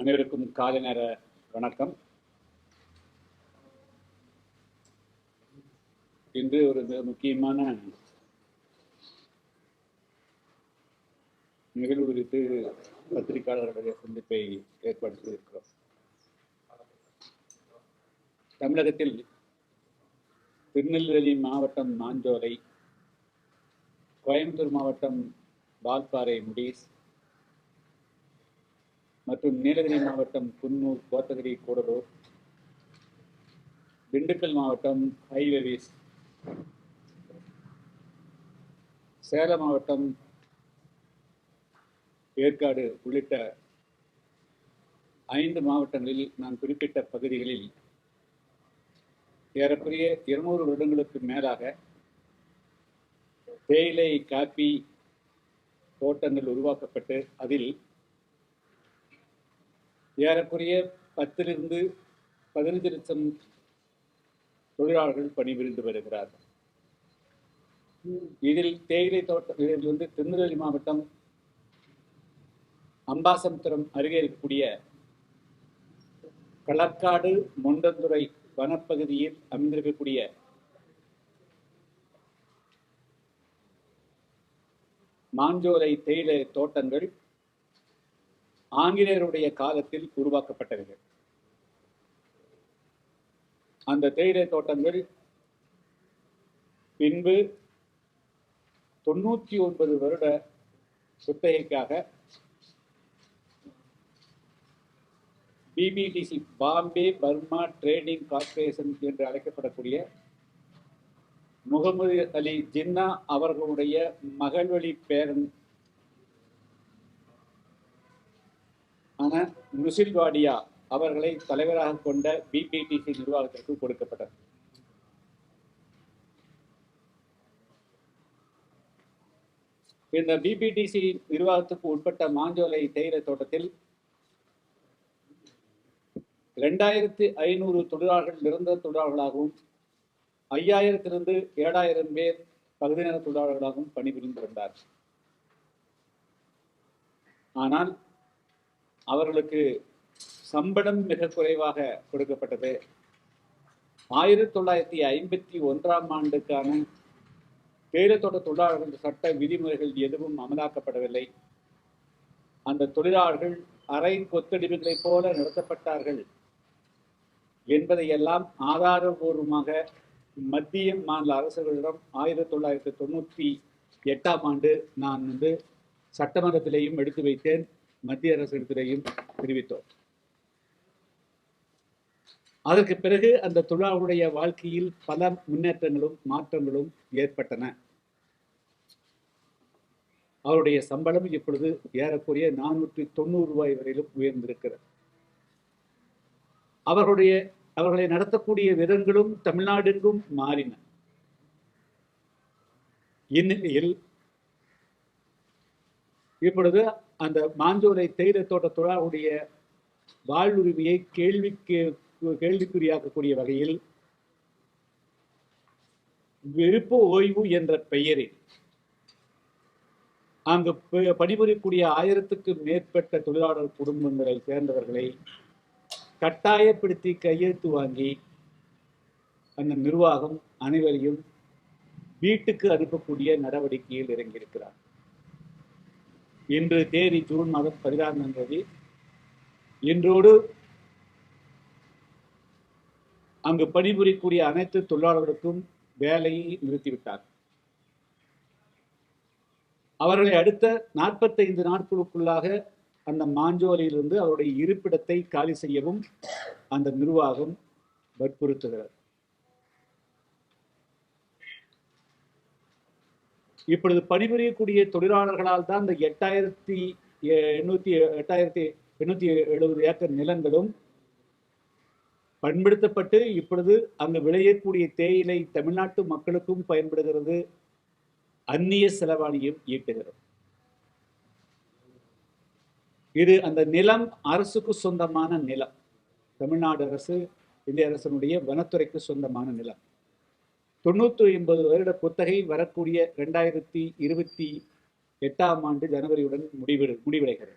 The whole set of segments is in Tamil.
அனைவருக்கும் காலை நேர வணக்கம். இன்று ஒரு மிக முக்கியமான நிகழ்வு குறித்து பத்திரிகையாளர்களுடைய சந்திப்பை ஏற்படுத்தி இருக்கிறோம். தமிழகத்தில் திருநெல்வேலி மாவட்டம் மாஞ்சோலை கோயம்புத்தூர் மாவட்டம் வால்பாறை முடிஸ் மற்றும் நீலகிரி மாவட்டம் குன்னூர் கோத்தகிரி கூடலூர் திண்டுக்கல் மாவட்டம் ஹைவேவிஸ் சேலம் மாவட்டம் ஏற்காடு உள்ளிட்ட ஐந்து மாவட்டங்களில் நான் குறிப்பிட்ட பகுதிகளில் ஏறக்குறைய இருநூறு வருடங்களுக்கு மேலாக தேயிலை காப்பி தோட்டங்கள் உருவாக்கப்பட்டு அதில் ஏறக்குறைய பத்திலிருந்து பதினைந்து லட்சம் தொழிலாளர்கள் பணிபுரிந்து வருகிறார்கள். இதில் தேயிலை தோட்டம் இதில் வந்து திருநெல்வேலி மாவட்டம் அம்பாசமுத்திரம் அருகே இருக்கக்கூடிய களக்காடு மொண்டந்துறை வனப்பகுதியில் அமைந்திருக்கக்கூடிய மாஞ்சோலை தேயிலை தோட்டங்கள் ஆங்கிலேயருடைய காலத்தில் உருவாக்கப்பட்டது அந்த தேயிலை தோட்டங்கள் பின்பு தொண்ணூற்றி ஒன்பது வருட குத்தகைக்காக BBTC Bombay Burma trading corporation என்று அழைக்கப்படக்கூடிய முகமது அலி ஜின்னா அவர்களுடைய மகள்வழி பேரன் ஆன நுசில்வாடியா அவர்களை தலைவராக கொண்ட பிபிடிசி நிர்வாகத்திற்கு கொடுக்கப்பட்டது. இந்த பிபிடிசி நிர்வாகத்துக்கு உட்பட்ட மாஞ்சோலை தேயிலை தோட்டத்தில் இரண்டாயிரத்தி ஐநூறு தொழிலாளர்கள் நிரந்தர தொழிலாளர்களாகவும் ஐயாயிரத்திலிருந்து ஏழாயிரம் பேர் பகுதி நேர தொழிலாளர்களாகவும் பணிபுரிந்திருந்தார் ஆனால் அவர்களுக்கு சம்பளம் மிக குறைவாக கொடுக்கப்பட்டது. ஆயிரத்தி தொள்ளாயிரத்தி ஐம்பத்தி ஒன்றாம் ஆண்டுக்கான தேயிலத்தோட்ட தொழிலாளர்கள் சட்ட விதிமுறைகள் எதுவும் அமலாக்கப்படவில்லை. அந்த தொழிலாளர்கள் அரை கொத்தடிமைகளைப் போல நடத்தப்பட்டார்கள் என்பதையெல்லாம் ஆதாரபூர்வமாக மத்திய மாநில அரசுகளிடம் ஆயிரத்தி தொள்ளாயிரத்தி தொண்ணூற்றி எட்டாம் ஆண்டு நான் வந்து சட்டமன்றத்திலேயும் எடுத்து வைத்தேன். மத்திய அரசிடத்திலேயும் தெரிவித்தோம். அதற்கு பிறகு அந்த தொழிலாளர்களுடைய வாழ்க்கையில் பல முன்னேற்றங்களும் மாற்றங்களும் ஏற்பட்டன. அவருடைய சம்பளம் இப்பொழுது ஏறக்குறைய நானூற்றி தொண்ணூறு ரூபாய் வரையிலும் உயர்ந்திருக்கிறது. அவர்களுடைய அவர்களை நடத்தக்கூடிய விதங்களும் தமிழ்நாடெங்கும் மாறின. இந்நிலையில் இப்பொழுது அந்த மாஞ்சோலை தேயிலை தோட்ட தொழிலாளருடைய வாழ்வுரிமையை கேள்விக்கு கேள்விக்குறியாக்கக்கூடிய வகையில் விருப்ப ஓய்வு என்ற பெயரில் அங்கு பணிபுரியக்கூடிய ஆயிரத்துக்கு மேற்பட்ட தொழிலாளர் குடும்பங்களை சேர்ந்தவர்களை கட்டாயப்படுத்தி கையெழுத்து வாங்கி அந்த நிர்வாகம் அனைவரையும் வீட்டுக்கு அனுப்பக்கூடிய நடவடிக்கையில் இறங்கியிருக்கிறார். இன்று தேதி ஜூன் மாதம் பதினாறாம் தேதி. இன்றோடு அங்கு பணிபுரியக்கூடிய அனைத்து தொழிலாளர்களுக்கும் வேலையை நிறுத்திவிட்டார். அவர்களை அடுத்த நாற்பத்தைந்து நாட்களுக்குள்ளாக அந்த மாஞ்சோலையிலிருந்து அவருடைய இருப்பிடத்தை காலி செய்யவும் அந்த நிர்வாகம் வற்புறுத்துகிறது. இப்பொழுது பணிபுரியக்கூடிய தொழிலாளர்களால் தான் இந்த எட்டாயிரத்தி எண்ணூத்தி எட்டாயிரத்தி எண்ணூத்தி எழுபது ஏக்கர் நிலங்களும் பண்படுத்தப்பட்டு இப்பொழுது அங்கு விளையக்கூடிய தேயிலை தமிழ்நாட்டு மக்களுக்கும் பயன்படுகிறது. அந்நிய செலவாணியும் இயக்குகிறது. இது அந்த நிலம் அரசுக்கு சொந்தமான நிலம். தமிழ்நாடு அரசு இந்திய அரசனுடைய வனத்துறைக்கு சொந்தமான நிலம். தொண்ணூற்றி எண்பது வருட குத்தகை வரக்கூடிய ரெண்டாயிரத்தி இருபத்தி எட்டாம் ஆண்டு ஜனவரியுடன் முடிவிடு முடிவடைகிறது.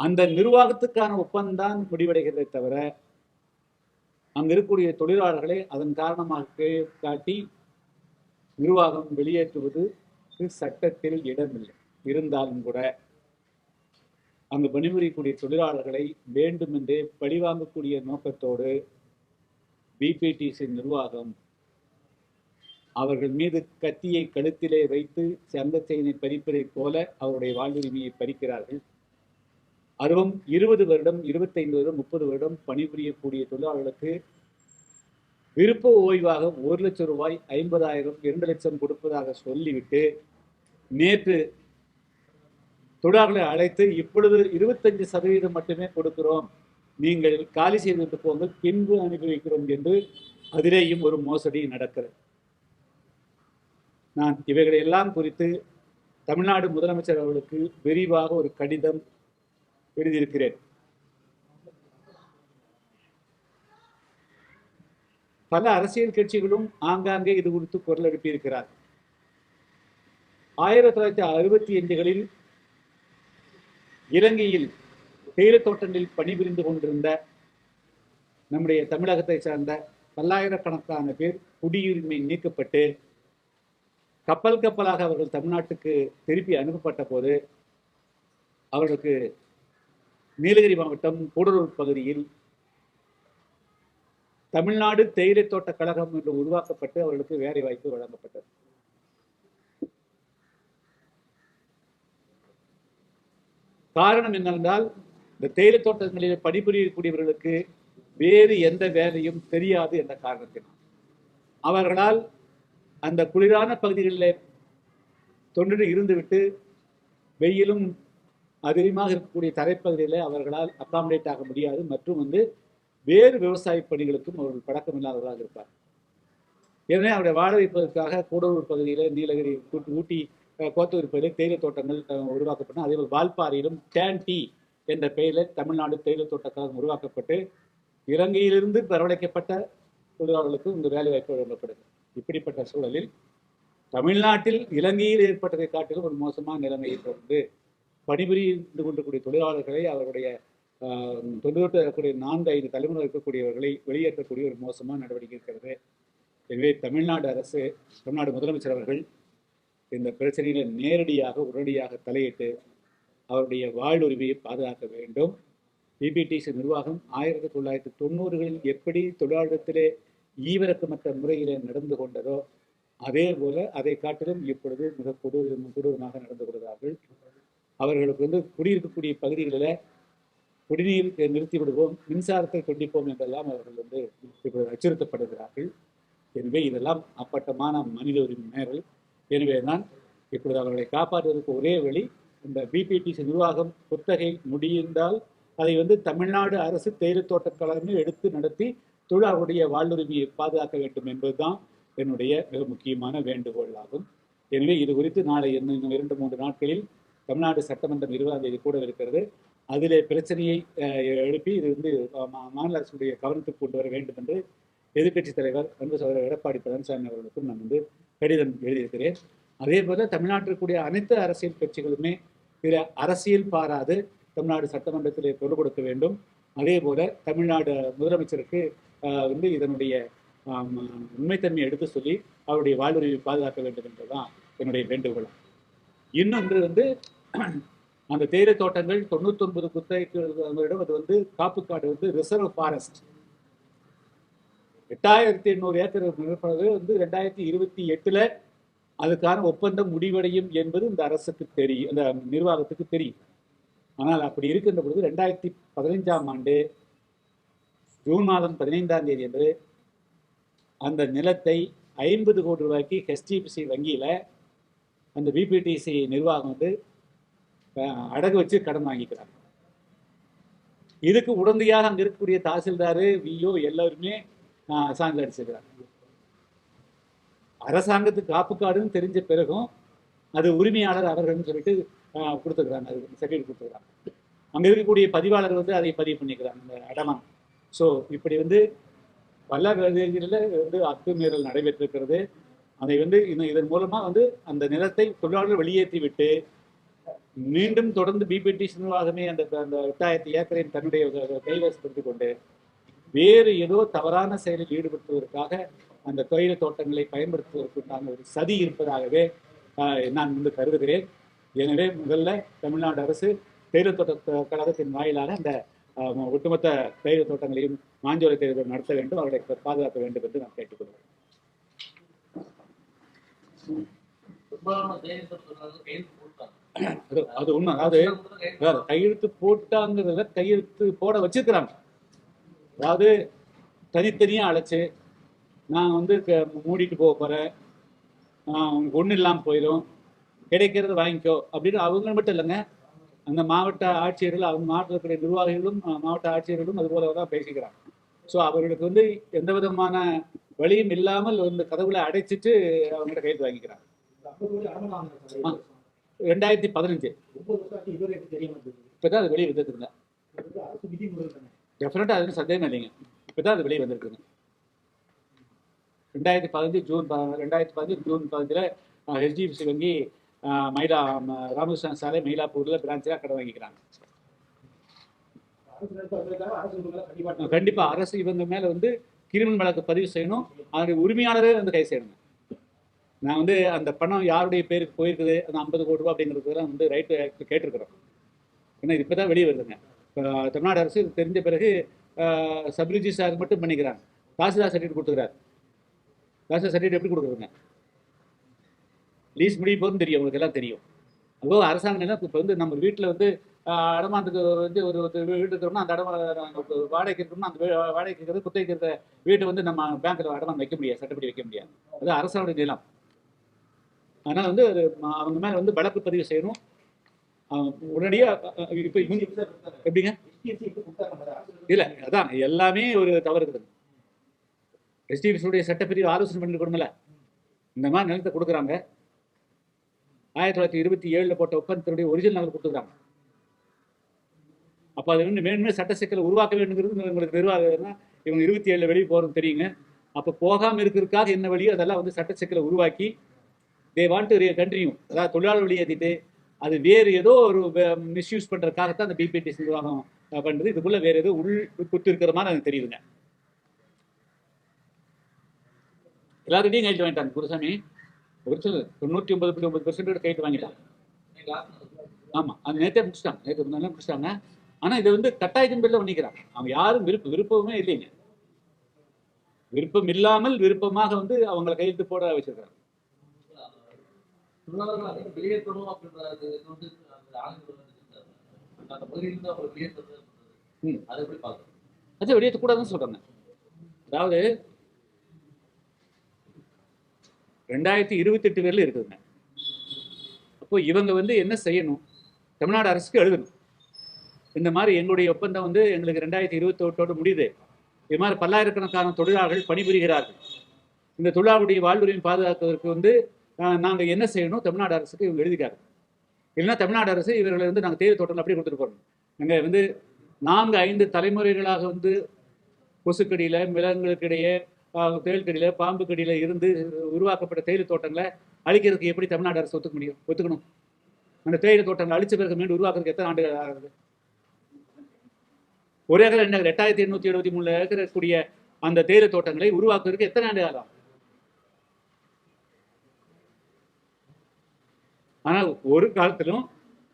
அந்த நிர்வாகத்துக்கான ஒப்பந்தம் முடிவடைகிறதே தவிர அங்க இருக்கக்கூடிய தொழிலாளர்களை அதன் காரணமாக காட்டி நிர்வாகம் வெளியேற்றுவது சட்டத்தில் இடமில்லை. இருந்தாலும் கூட அங்கு பணிபுரியக்கூடிய தொழிலாளர்களை வேண்டுமென்றே பழிவாங்கக்கூடிய நோக்கத்தோடு பிபிடிசி நிர்வாகம் அவர்கள் மீது கத்தியை கழுத்திலே வைத்து சந்தசேனை பறிப்பதைப் போல அவருடைய வாழ்வுரிமையை பறிக்கிறார்கள். அதுவும் இருபது வருடம் இருபத்தைந்து வருடம் முப்பது வருடம் பணிபுரியக்கூடிய தொழிலாளர்களுக்கு விருப்ப ஓய்வாக ஒரு லட்சம் ரூபாய் ஐம்பதாயிரம் இரண்டு லட்சம் கொடுப்பதாக சொல்லிவிட்டு நேற்று தொழிலாளர்களை அழைத்து இப்பொழுது இருபத்தஞ்சு சதவீதம் மட்டுமே கொடுக்கிறோம். நீங்கள் காலி செய்துவிட்டு போங்கள் பின்பு அனுப்பி வைக்கிறோம் என்று அதிலேயும் ஒரு மோசடி நடக்கிறது. நான் இவைகளை எல்லாம் குறித்து தமிழ்நாடு முதலமைச்சர் அவர்களுக்கு விரிவாக ஒரு கடிதம் எழுதியிருக்கிறேன். பல அரசியல் கட்சிகளும் ஆங்காங்கே இது குறித்து குரல் எழுப்பியிருக்கிறார். ஆயிரத்தி தொள்ளாயிரத்தி அறுபத்தி ஐந்துகளில் இலங்கையில் தேயிலை தோட்டங்களில் பணிபுரிந்து கொண்டிருந்த நம்முடைய தமிழகத்தை சார்ந்த பல்லாயிரக்கணக்கான பேர் குடியுரிமை நீக்கப்பட்டு கப்பல் கப்பலாக அவர்கள் தமிழ்நாட்டுக்கு திருப்பி அனுப்பப்பட்ட போது அவர்களுக்கு நீலகிரி மாவட்டம் கூடலூர் பகுதியில் தமிழ்நாடு தேயிலை தோட்ட கழகம் என்று உருவாக்கப்பட்டு அவர்களுக்கு வேலை வாய்ப்பு வழங்கப்பட்டது. காரணம் என்னவென்றால் இந்த தேயிலை தோட்டங்களில் பணிபுரியக்கூடியவர்களுக்கு வேறு எந்த வேலையும் தெரியாது என்ற காரணத்தினால். அவர்களால் அந்த குளிரான பகுதிகளில் தொன்று இருந்துவிட்டு வெயிலும் அதிகமாக இருக்கக்கூடிய தரைப்பகுதியில் அவர்களால் அக்காமடேட் ஆக முடியாது. மற்றும் வந்து வேறு விவசாய பணிகளுக்கும் அவர்கள் பழக்கம் இல்லாதவர்களாக இருப்பார் எனவே அவருடைய வாழ வைப்பதற்காக கூடலூர் பகுதியில் நீலகிரி ஊட்டி- ஊட்டி கோத்தூர் பகுதியில் தேயிலை தோட்டங்கள் உருவாக்கப்பட்டன. அதேபோல் வால்பாறையிலும் டேன் டீ என்ற பெயரில் தமிழ்நாடு தேயிலை தோட்டக்கழகம் உருவாக்கப்பட்டு இலங்கையிலிருந்து வரவழைக்கப்பட்ட தொழிலாளர்களுக்கு இந்த வேலை வாய்ப்பு வழங்கப்படுது. இப்படிப்பட்ட சூழலில் தமிழ்நாட்டில் இலங்கையில் ஏற்பட்டதை காட்டிலும் ஒரு மோசமான நிலைமையை தொடர்ந்து பணிபுரிந்து கொண்டிருக்கூடிய தொழிலாளர்களை அவருடைய ஆஹ், இருக்கக்கூடிய நான்கு ஐந்து தலைமுறை இருக்கக்கூடியவர்களை வெளியேற்றக்கூடிய ஒரு மோசமான நடவடிக்கை இருக்கிறது. எனவே தமிழ்நாடு அரசு தமிழ்நாடு முதலமைச்சர் அவர்கள் இந்த பிரச்சனையில் நேரடியாக உடனடியாக தலையிட்டு அவருடைய வாழ்வுரிமையை பாதுகாக்க வேண்டும். பிபிடிசி நிர்வாகம் ஆயிரத்தி தொள்ளாயிரத்தி தொண்ணூறுகளில் எப்படி தொழிலாளத்திலே ஈவிரக்கமற்ற முறையிலே நடந்து கொண்டதோ அதே போல அதை காட்டிலும் இப்பொழுது மிக கொடூரம் கொடூரமாக நடந்து கொள்கிறார்கள். அவர்களுக்கு வந்து குடியிருக்கக்கூடிய பகுதிகளில் குடிநீர் நிறுத்தி விடுவோம் மின்சாரத்தை துண்டிப்போம் என்றெல்லாம் அவர்கள் வந்து இப்பொழுது அச்சுறுத்தப்படுகிறார்கள். எனவே இதெல்லாம் அப்பட்டமான மனித உரிமை மீறல் எனவே தான் இப்பொழுது அவர்களை காப்பாற்றுவதற்கு ஒரே வழி இந்த பிபிடிசி நிர்வாகம் குத்தகை முடிந்தால் அதை வந்து தமிழ்நாடு அரசு தேயிலை தோட்டக் எடுத்து நடத்தி தொழிலாளருடைய வாழ்வுரிமையை பாதுகாக்க வேண்டும் என்பதுதான் என்னுடைய மிக முக்கியமான வேண்டுகோள் ஆகும் எனவே இது குறித்து நாளை இன்னும் இன்னும் இரண்டு மூன்று நாட்களில் தமிழ்நாடு சட்டமன்றம் இருபதாம் தேதி கூட இருக்கிறது. அதிலே பிரச்சனையை எழுப்பி இது வந்து மா- மாநில அரசுடைய கவனத்துக்கு கொண்டு வர வேண்டும் என்று எதிர்க்கட்சி தலைவர் அன்பு சகோதரர் எடப்பாடி பழனிசாமி அவர்களுக்கும் நான் வந்து கடிதம் எழுதியிருக்கிறேன். அதே போல தமிழ்நாட்டிற்குரிய அனைத்து அரசியல் கட்சிகளுமே பிற அரசியல் பாராது தமிழ்நாடு சட்டமன்றத்திலே குரல் கொடுக்க வேண்டும். அதே போல தமிழ்நாடு முதலமைச்சருக்கு ஆஹ், வந்து இதனுடைய உண்மைத்தன்மையை எடுத்து சொல்லி அவருடைய வாழ்வுரிமை பாதுகாக்க வேண்டும் என்றுதான் என்னுடைய வேண்டுகோள். இன்னொன்று வந்து அந்த தேயிலை தோட்டங்கள் தொண்ணூத்தொன்பது குத்தகைக்கு அது வந்து காப்புக்காடு வந்து ரிசர்வ் ஃபாரஸ்ட் எட்டாயிரத்தி எண்ணூறு ஏக்கர் வந்து ரெண்டாயிரத்தி இருபத்தி எட்டுல அதுக்கான ஒப்பந்தம் முடிவடையும் என்பது இந்த அரசுக்கு தெரியும் இந்த நிர்வாகத்துக்கு தெரியும். ஆனால் அப்படி இருக்கின்ற பொழுது ரெண்டாயிரத்தி பதினைஞ்சாம் ஆண்டு ஜூன் மாதம் பதினைந்தாம் தேதி என்று அந்த நிலத்தை ஐம்பது கோடி ரூபாய்க்கு ஹெச்டிபிசி வங்கியில் அந்த பிபிடிசி நிர்வாகம் வந்து அடகு வச்சு கடன் வாங்கிக்கிறாங்க. இதுக்கு உடந்தையாக அங்கே இருக்கக்கூடிய தாசில்தாரு விஓ எல்லாருமே ஆஹ், சான்று அடிச்சிருக்கிறாங்க. அரசாங்கத்துக்கு காப்பு கார்டுன்னு தெரிஞ்ச பிறகும் அது உரிமையாளர் அவர்கள்னு சொல்லிட்டு கொடுத்துக்கிறாங்க. அது சர்டிஃபிகேட் கொடுத்துக்கிறாங்க. அங்க இருக்கக்கூடிய பதிவாளர் வந்து அதை பதிவு பண்ணிக்கிறாங்க அந்த அடமான் ஸோ இப்படி வந்து பல வேலைகளில் வந்து அத்துமீறல் நடைபெற்றிருக்கிறது. அதை வந்து இதன் மூலமா வந்து அந்த நிலத்தை தொழிலாளர்கள் வெளியேற்றி விட்டு மீண்டும் தொடர்ந்து பிபிடி நிர்வாகமே அந்த அந்த எட்டாயிரத்தி ஏக்கரின் தன்னுடைய கைவசப்படுத்திக் கொண்டு வேறு ஏதோ தவறான செயலில் ஈடுபடுத்துவதற்காக அந்த தொழில தோட்டங்களை பயன்படுத்துவதற்குண்டான ஒரு சதி இருப்பதாகவே ஆஹ், நான் வந்து கருதுகிறேன். எனவே முதல்ல தமிழ்நாடு அரசு தேயிலை தோட்ட கழகத்தின் வாயிலாக அந்த ஒட்டுமொத்த தேயிலை தோட்டங்களையும் மாஞ்சோலை தேர்தல் நடத்த வேண்டும் அவர்களை பாதுகாக்க வேண்டும் என்று நான் கேட்டுக்கொள்கிறேன். அது அது உண்மை. அதாவது கையெழுத்து போட்டாங்கிறத கையெழுத்து போட வச்சிருக்கிறாங்க. அதாவது தனித்தனியா அழைச்சு நான் வந்து மூடிட்டு போக போறேன். உனக்கு ஒன்றும் இல்லாமல் போயிடும் கிடைக்கிறத வாங்கிக்கோ. அப்படின்னு அவங்க மட்டும் இல்லைங்க. அந்த மாவட்ட ஆட்சியர்கள் அவங்க மாவட்டத்தில் இருக்கிற நிர்வாகிகளும் மாவட்ட ஆட்சியர்களும் அது போல தான் பேசிக்கிறாங்க. ஸோ அவர்களுக்கு வந்து எந்த விதமான வழியும் இல்லாமல் இந்த கதவுல அடைச்சிட்டு அவங்ககிட்ட கையெழுத்து வாங்கிக்கிறாங்க. ரெண்டாயிரத்தி பதினஞ்சு. இப்பதான் அது வெளியே வந்துருக்குங்க டெஃபினட்டாக அது சந்தேகம் இல்லைங்க. இப்பதான் அது வெளியே வந்திருக்குங்க ரெண்டாயிரத்தி பதினஞ்சு ஜூன் ப- ரெண்டாயிரத்தி பதினஞ்சு ஜூன் பதினஞ்சில் ஹெச்டிஎஃப்சி வங்கி ஆஹ், மயிலா ராமகிருஷ்ணன் சாலை மயிலாப்பூர்ல பிரான்ச்சில் கடன் வாங்கிக்கிறாங்க. கண்டிப்பா அரசு இவங்க மேல வந்து கிரிமினல் வழக்கு பதிவு செய்யணும். அதனுடைய உரிமையாளரே வந்து கை செய்யணும் நான் வந்து அந்த பணம் யாருடைய பேருக்கு போயிருக்குது? அந்த ஐம்பது கோடி ரூபா அப்படிங்கிறதுலாம் வந்து ரைட் கேட்டிருக்கிறோம். ஏன்னா இப்போ இப்பதான் வெளியே வருதுங்க. தமிழ்நாடு அரசு இது தெரிஞ்ச பிறகு சப்ரிஜி சார் மட்டும் பண்ணிக்கிறாங்க. தாசில்தார் சர்டிஃபிகேட் கொடுத்துக்கிறார். தாசில்தார் சர்டிஃபிகேட் எப்படி கொடுக்குறதுங்க? லீஸ் முடிய போதும் தெரியும் உங்களுக்கு எல்லாம் தெரியும். அதுவும் அரசாங்கம் என்ன இப்போ வந்து நம்ம வீட்டில் வந்து அடமானத்துக்கு வந்து ஒரு ஒரு வீடு இருக்கிறோம்னா அந்த அடமா வாடகைக்கு இருக்கோம்னா அந்த வாடகைக்கு இருக்கிறது குத்தகைக்கு இருக்கிற வீட்டை வந்து நம்ம பேங்க்கில் அடமானம் வைக்க முடியாது சட்டப்படி வைக்க முடியாது. அது அரசாங்க நிலம். அதனால வந்து அது அவங்க மேலே வந்து வழக்கு பதிவு செய்யணும். உடனடியாக இப்போ எப்படிங்க? இல்லை அதான் எல்லாமே ஒரு தவறு இருக்குது எஸ்டிபிசியுடைய சட்டப்பிரிவு ஆலோசனை பண்ணி இந்த மாதிரி நிலத்தை கொடுக்குறாங்க. ஆயிரத்தி தொள்ளாயிரத்தி இருபத்தி ஏழுல போட்ட ஒப்பந்தத்தினுடைய ஒரிஜினல் நகல் கொடுத்துருக்காங்க. அப்போ அது வந்து வேணுமே சட்ட சிக்கலை உருவாக்க வேண்டுங்கிறது உங்களுக்கு நிர்வாகம்னா இவங்க இருபத்தி ஏழுல வெளியே போகிறது தெரியுங்க. அப்போ போகாமல் இருக்கிறதுக்காக என்ன வழியோ அதெல்லாம் வந்து சட்ட சிக்கலை உருவாக்கி தே வாண்ட் டு கண்டினியூ அதாவது தொழிலாளர் வெளியேற்றிட்டு அது வேறு ஏதோ ஒரு மிஸ்யூஸ் பண்ணுறதுக்காகத்தான் அந்த பிபிடி நிர்வாகம் பண்ணுறது இதுக்குள்ள வேறு ஏதோ உள் குத்து இருக்கிற மாதிரி எனக்கு தெரியுதுங்க. எல்லாருடையும் கைட்டு வாங்கிட்டாங்க குருசாமி. ஒரு சில தொண்ணூற்றி ஒன்பது புள்ளி ஒன்பது பெர்சன்ட் கைட்டு வாங்கிட்டாங்க. ஆமாம் அது நேற்றே முடிச்சிட்டாங்க. நேற்று முன்னாலே முடிச்சிட்டாங்க. ஆனால் இதை வந்து கட்டாயத்தின் பேரில் பண்ணிக்கிறாங்க. அவங்க யாரும் விருப்பம் விருப்பமே இல்லைங்க. விருப்பம் இல்லாமல் விருப்பமாக வந்து அவங்கள கையெழுத்து போட வச்சிருக்கிறாங்க. அதை வெளியேற்றக்கூடாதுன்னு சொல்றாங்க. அதாவது ரெண்டாயிரத்தி இருபத்தெட்டு வரையில இருக்குதுங்க. அப்போ இவங்க வந்து என்ன செய்யணும்? தமிழ்நாடு அரசுக்கு எழுதணும். இந்த மாதிரி எங்களுடைய ஒப்பந்தம் வந்து எங்களுக்கு ரெண்டாயிரத்தி இருபத்தொட்டோடு முடியுது. இது மாதிரி பல்லாயிரக்கணக்கான தொழிலாளர்கள் பணிபுரிகிறார்கள். இந்த தொழிலாளருடைய வாழ்வுரிமை பாதுகாப்பதற்கு வந்து நாங்கள் என்ன செய்யணும்? தமிழ்நாடு அரசுக்கு இவங்க எழுதிக்காரு இல்லைன்னா தமிழ்நாடு அரசு இவர்களை வந்து நாங்கள் தேர்வு தோட்டம் அப்படியே கொடுத்துட்டு போகிறோம் நாங்கள் வந்து நான்கு ஐந்து தலைமுறைகளாக வந்து கொசுக்கடியில் மிளகுகளுக்கிடையே தேயில்கடியில் பாம்பு பாம்புக்கடியில் இருந்து உருவாக்கப்பட்ட தேயிலை தோட்டங்களை அழிக்கிறதுக்கு எப்படி தமிழ்நாடு அரசு ஒத்துக்க முடியும்? ஒத்துக்கணும். அந்த தேயிலை தோட்டங்களை அழிச்ச பிறகு மீண்டும் உருவாக்குறதுக்கு எத்தனை ஆண்டுகள் ஆகுது? ஒரு ஏக்கர் என்ன? எட்டாயிரத்தி எண்ணூற்றி எழுபத்தி மூணு ஏக்கர் இருக்கக்கூடிய அந்த தேயிலை தோட்டங்களை உருவாக்குறதுக்கு எத்தனை ஆண்டு ஆகும்? ஆனால் ஒரு காலத்திலும்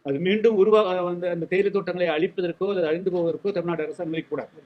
அது மீண்டும் உருவாக வந்து அந்த தேயிலை தோட்டங்களை அழிப்பதற்கோ அல்லது அழிந்து போவதற்கோ தமிழ்நாடு அரசு அனுமதிக்கக்கூடாது